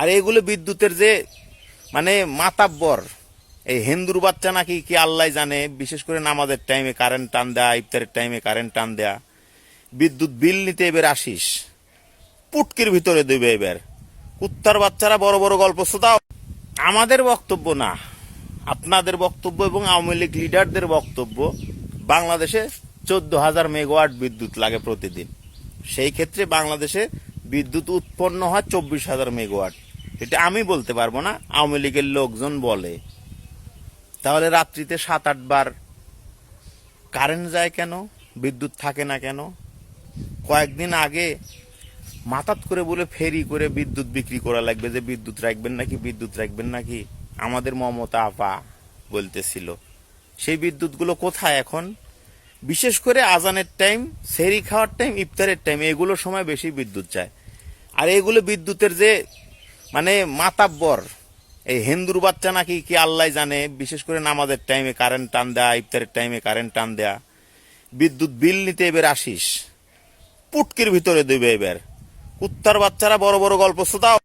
আর এগুলো বিদ্যুতের যে মানে মাতাব্বর, এই হিন্দুর বাচ্চা নাকি কি আল্লাহ জানে? বিশেষ করে নামাজের টাইমে কারেন্ট টান দেয়া, ইফতারের টাইমে কারেন্ট টান দেয়া। বিদ্যুৎ বিল নিতে এবার আসিস। পুটকির ভিতরে দেবে এবার। কুত্তার বাচ্চারা বড় বড় গল্প। শোধাও আমাদের বক্তব্য না। আপনাদের বক্তব্য এবং আওয়ামী লীগ লিডারদের বক্তব্য, বাংলাদেশে চোদ্দ হাজার মেগাওয়াট বিদ্যুৎ লাগে প্রতিদিন। সেই ক্ষেত্রে বাংলাদেশে বিদ্যুৎ উৎপন্ন হয় চব্বিশ হাজার মেগাওয়াট। এটা আমি বলতে পারব না, আওয়ামী লীগের লোকজন বলে। তাহলে রাত্রিতে সাত, আট বার কারেন্ট যায় কেন? বিদ্যুৎ থাকে না কেন? কয়েকদিন আগে মাথাত করে বলে ফেরি করে বিদ্যুৎ বিক্রি করা লাগবে যে বিদ্যুৎ রাখবেন নাকি, বিদ্যুৎ রাখবেন নাকি? আমাদের মমতা আপা বলতেছিল। সেই বিদ্যুৎগুলো কোথায় এখন? বিশেষ করে আজানের টাইম সেরি খাওয়ার টাইম ইফতারের টাইম এগুলোর সময় বেশি বিদ্যুৎ চায় আর এগুলো বিদ্যুতের যে মানে মাতাব্বর, এই হিন্দুর বাচ্চা নাকি কি আল্লাহ জানে? বিশেষ করে নামাজের টাইমে কারেন্ট টান দেয়া, ইফতারের টাইমে কারেন্ট টান দেয়া। বিদ্যুৎ বিল নিতে এবার আসিস। পুটকির ভিতরে দেবে এবার। কুত্তার বাচ্চারা বড় বড় গল্প শোধাও